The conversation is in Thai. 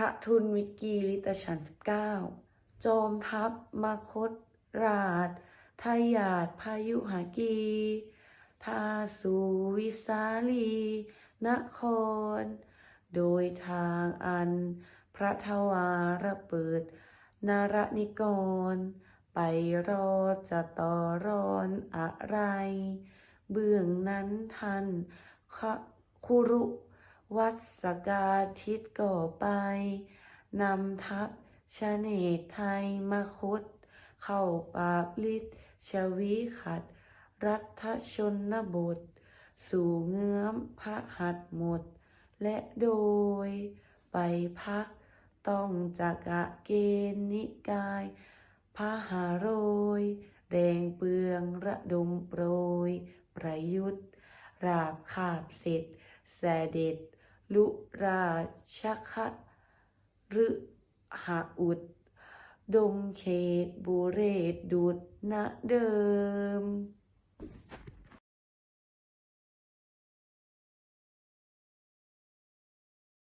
ทะทุนวิกีลิตชันสิบเก้าจอมทัพมาคตราชทายาทพายุหากีทาสุวิสาลี นคร โดยทางอันพระทวาระเปิด นารนิกร ไปรอจะต่อรอนอะไร เบื้องนั้นท่านคะคุรุ วัดสกาทิศก่อไป นำทัพชเนกไทยมาคตเข้าปราบลิศชวีขัด รัฐชนบท สู่เงื้อมพระหัตหมด และโดย ไปพักต้องจากะเกณฑ์นิกายพาหาโรย แดงเปลืองระดมโปรย ประยุทธ์ ราบคาบเสร็จแสด็จ ลุราชคะฤหาอุด ดงเขตบุเรศดุดนะเดิม